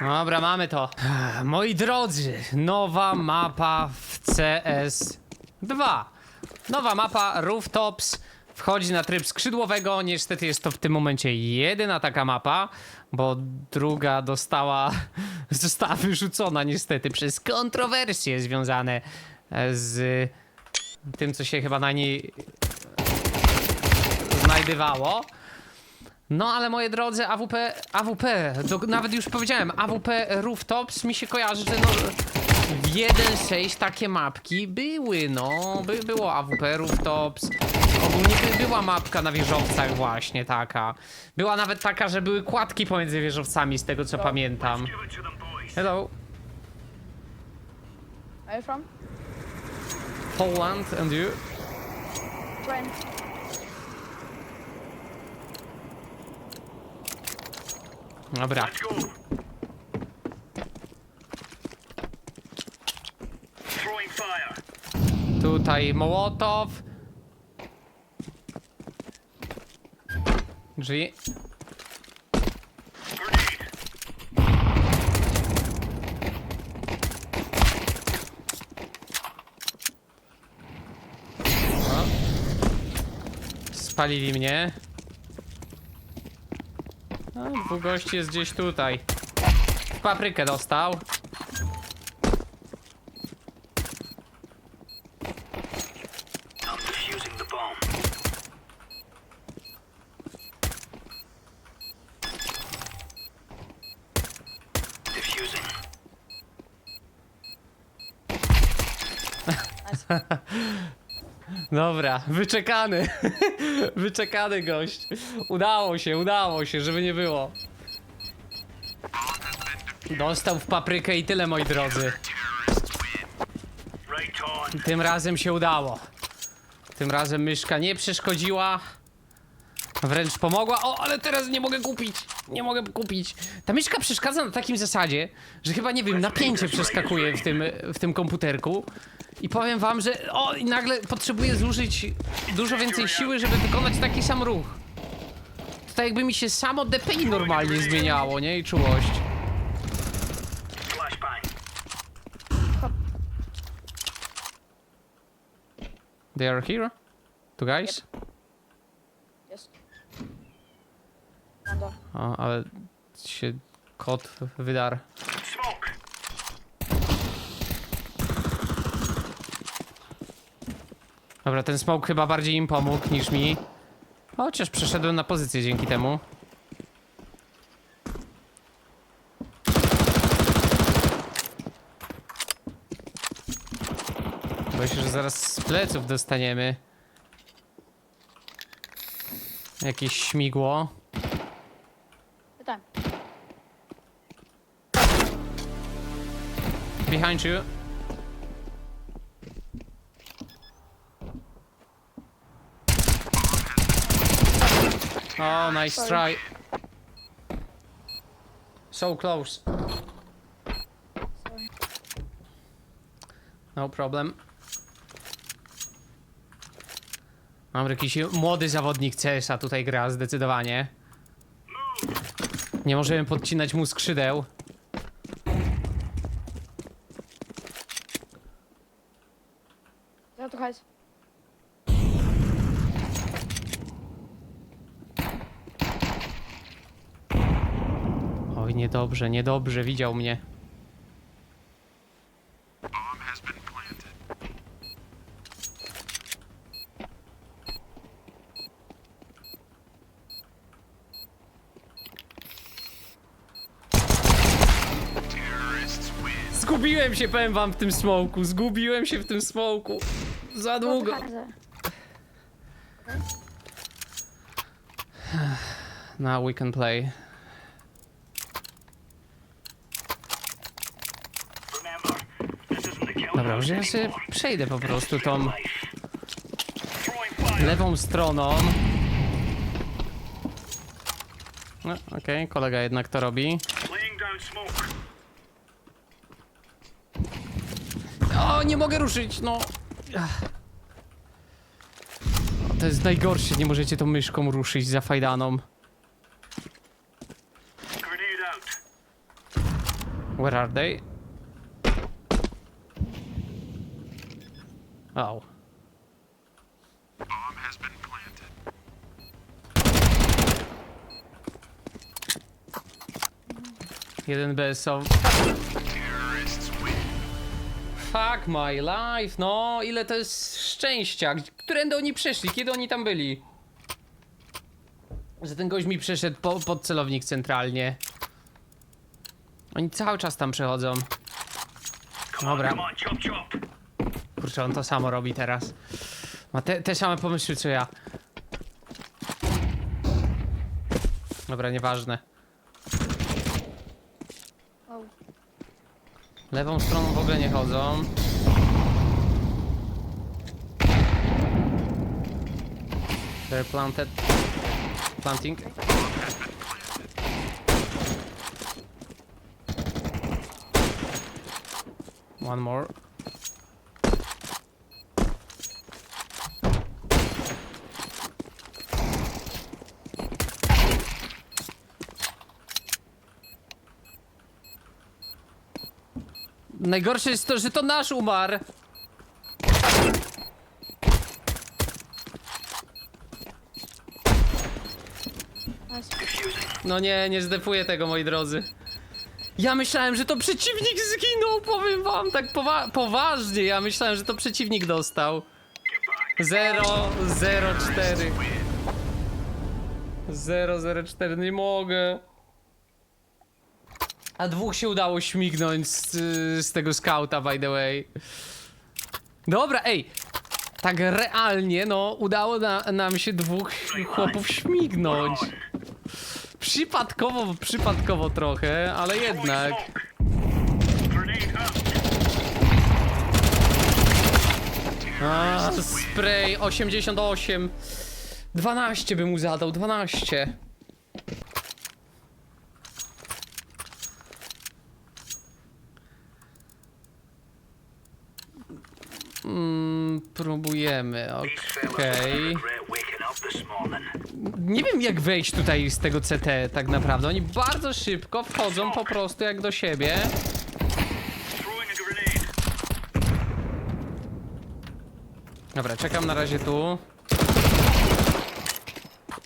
Dobra, mamy to. Moi drodzy, nowa mapa w CS2. Nowa mapa Rooftops wchodzi na tryb skrzydłowego. Niestety jest to w tym momencie jedyna taka mapa, bo druga dostała, została wyrzucona niestety przez kontrowersje związane z tym, co się chyba na niej znajdywało. No ale moi drodzy, AWP, AWP, to nawet już powiedziałem, AWP Rooftops mi się kojarzy, że no w 1.6 takie mapki były, no, by, było AWP Rooftops. Ogólnie by, była mapka na wieżowcach właśnie taka. Była nawet taka, że były kładki pomiędzy wieżowcami z tego co pamiętam. Hello, Where are you from? Poland and you? Friend. Dobra. Tutaj Mołotow. Drzwi. Spalili mnie. A, dwóch gości jest gdzieś tutaj. Paprykę dostał. I'm defusing the bomb. Defusing. Dobra, wyczekany. wyczekany gość. Udało się, udało się, żeby nie było. Dostał w paprykę i tyle, moi drodzy. Tym razem się udało. Tym razem myszka nie przeszkodziła. Wręcz pomogła. O, ale teraz nie mogę kupić. Nie mogę kupić. Ta myszka przeszkadza na takim zasadzie, że chyba nie wiem, napięcie przeskakuje w tym, w tym komputerku. I powiem wam, że o, i nagle potrzebuję zużyć dużo więcej siły, żeby wykonać taki sam ruch. To tak jakby mi się samo DPI normalnie zmieniało, nie? I czułość. They are here? Two guys? Yes. O, ale się kot wydarł. Smoke. Dobra, ten smoke chyba bardziej im pomógł niż mi. Chociaż przeszedłem na pozycję dzięki temu. Boję się, że zaraz z pleców dostaniemy. Jakieś śmigło. Behind you. Oh, nice try. So close. No problem. Mam jakiś młody zawodnik CS-a tutaj gra zdecydowanie. Nie możemy podcinać mu skrzydeł. Zero to hide. Oj, niedobrze, niedobrze, widział mnie. Zgubiłem się, powiem wam, w tym smoku. Zgubiłem się w tym smoku. Za długo. Now we can play. Dobra, już ja sobie przejdę po prostu tą lewą stroną. No, okej, kolega jednak to robi. O, nie mogę ruszyć, no. To jest najgorsze, nie możecie tą myszką ruszyć za fajdaną. Where are they? Planted. Jeden BSO. Fuck my life, no ile to jest szczęścia. Którędy oni przeszli? Kiedy oni tam byli? Że ten gość mi przeszedł po, pod celownik centralnie. Oni cały czas tam przechodzą. Dobra. Kurczę, on to samo robi teraz. Ma te, te same pomysły co ja. Dobra, nieważne. Lewą stroną w ogóle nie chodzą. They're planted. Planting. One more. Najgorsze jest to, że to nasz umarł. No nie, nie zdefuję tego, moi drodzy. Ja myślałem, że to przeciwnik zginął, powiem wam, tak powa poważnie. Ja myślałem, że to przeciwnik dostał. 0, 0, 4. 0, 0, 4, nie mogę. A dwóch się udało śmignąć z, z tego skauta, by the way. Dobra, ej. Tak realnie, no, udało na, nam się dwóch chłopów śmignąć. Przypadkowo, przypadkowo trochę, ale jednak. A, spray 88. 12 by mu zadał, 12. Próbujemy, okej. Nie wiem jak wejść tutaj z tego CT tak naprawdę. Oni bardzo szybko wchodzą po prostu jak do siebie. Dobra, czekam na razie tu.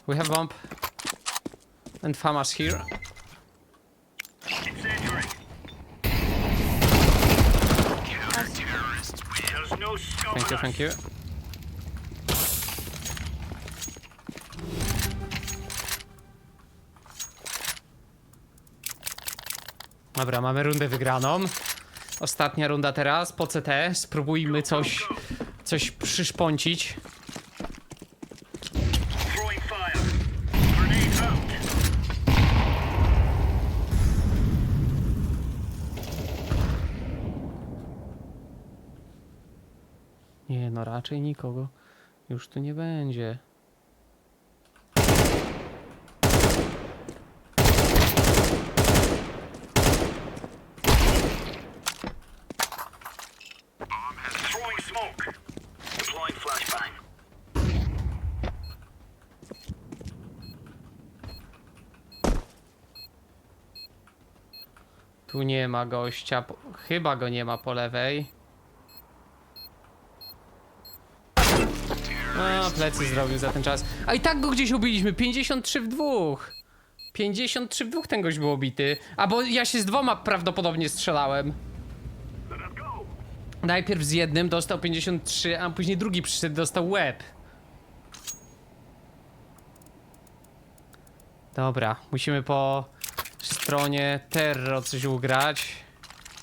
We have bomb. And FAMAS here. Thank you, thank you. Dobra, mamy rundę wygraną. Ostatnia runda teraz po CT. Spróbujmy coś, coś przyszpącić. Raczej nikogo już tu nie będzie. Tu nie ma gościa. Chyba go nie ma po lewej. Plecy zrobił za ten czas. A i tak go gdzieś ubiliśmy. 53 w dwóch. 53 w dwóch ten gość był obity. A bo ja się z dwoma prawdopodobnie strzelałem. Najpierw z jednym dostał 53, a później drugi przyszedł dostał łeb. Dobra, musimy po stronie Terro coś ugrać.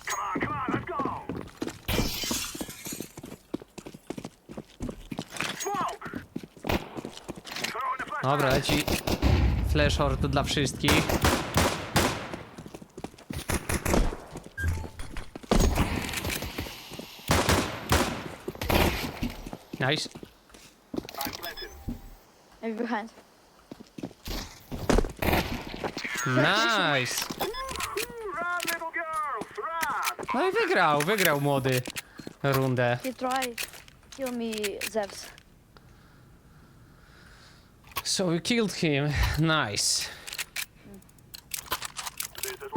Come on, come on, let's go. Smoke. Throwing the flashbang. Dobra, leci flash horde dla wszystkich. Nice. I'm behind. Nice. No i wygrał, wygrał młody rundę. He tried kill me, Zevs. So we killed him. Nice. There's a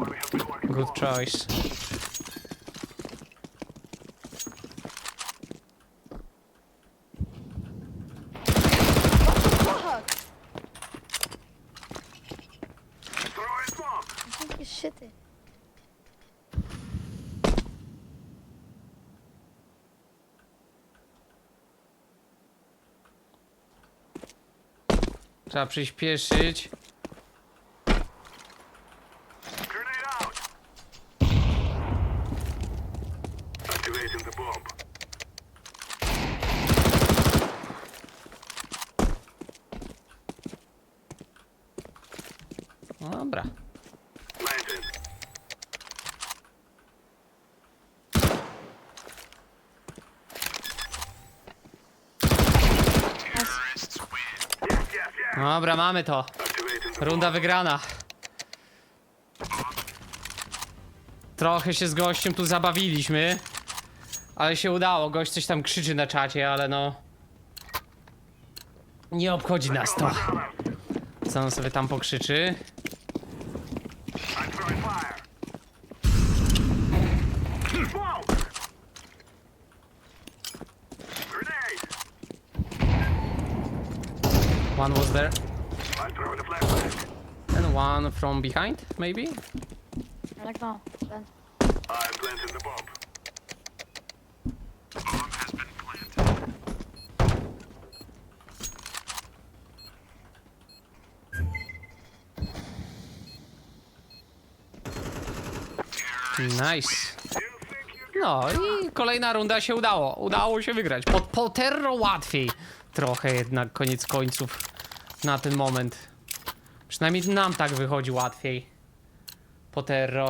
Trzeba przyspieszyć. Grenade out. Activating the bomb. No dobra. Planted. Yes, yes, yes. Dobra, mamy to. Runda wygrana. Trochę się z gościem tu zabawiliśmy. Ale się udało. Gość coś tam krzyczy na czacie, ale no. Nie obchodzi nas to. Co on sobie tam pokrzyczy? One was there. I'm throwing a flashbang. And one from behind, maybe? I like no. Ben. I'm the bomb. Bomb has been planted. Nice. No i kolejna runda się udało. Udało się wygrać. Pod Potero łatwiej. Trochę jednak koniec końców na ten moment. Przynajmniej nam tak wychodzi łatwiej. Potero.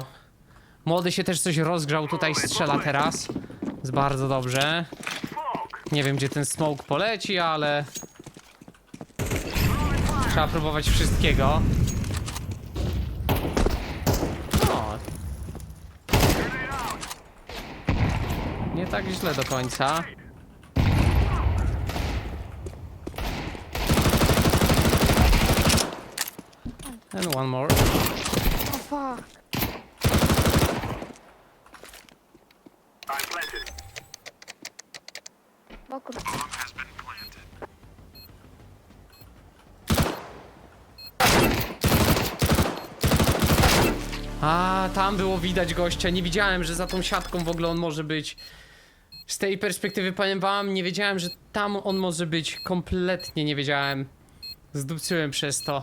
Młody się też coś rozgrzał, tutaj strzela teraz. Jest bardzo dobrze. Nie wiem gdzie ten smoke poleci, ale... Trzeba próbować wszystkiego. O, Grenade out. nie tak źle do końca. And one more. Oh fuck. Been planted. A, tam było widać gościa. Nie widziałem, że za tą siatką w ogóle on może być. Z tej perspektywy powiem wam, nie wiedziałem, że tam on może być. Kompletnie nie wiedziałem. Zdupcyłem przez to.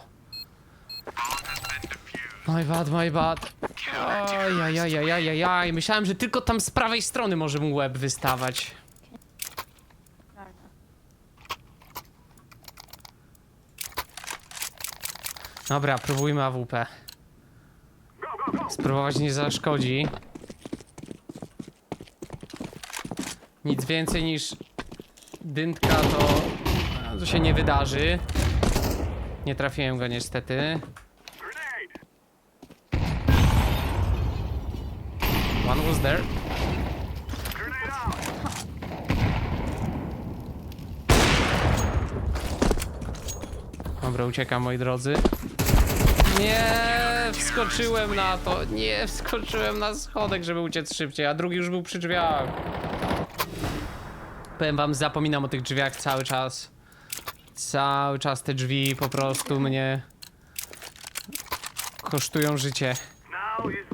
My bad, my bad. Ajajajajajajaj. Myślałem, że tylko tam z prawej strony może mu łeb wystawać. Dobra, próbujmy AWP. Spróbować nie zaszkodzi. Nic więcej niż dyntka to, to się nie wydarzy. Nie trafiłem go niestety. One was there. Dobra, uciekam moi drodzy. Nie, wskoczyłem na to. Nie, wskoczyłem na schodek, żeby uciec szybciej, a drugi już był przy drzwiach. Powiem wam, zapominam o tych drzwiach cały czas. Cały czas te drzwi po prostu mnie kosztują życie.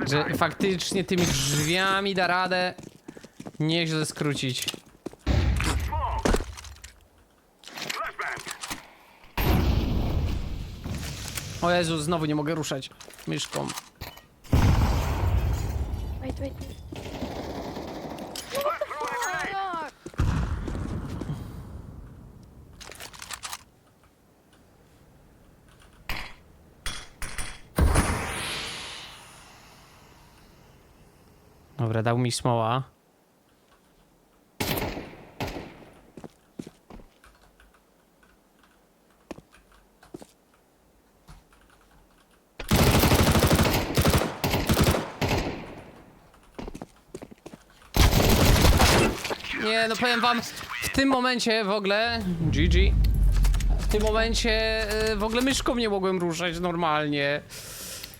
Że faktycznie tymi drzwiami da radę nieźle skrócić. O Jezu, znowu nie mogę ruszać myszką. Wait, wait, wait. I'm throwing a grenade. Fuck. Dobra, dał mi smoła. Nie, no powiem wam, w tym momencie w ogóle, GG, w tym momencie e, w ogóle myszką nie mogłem ruszać normalnie.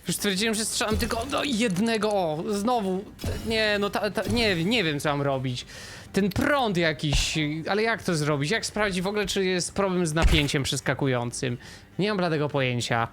Już stwierdziłem, że strzelam tylko do jednego. O, znowu. Nie, no ta, ta, nie, nie wiem co mam robić. Ten prąd jakiś, ale jak to zrobić? Jak sprawdzić w ogóle, czy jest problem z napięciem przeskakującym? Nie mam bladego pojęcia.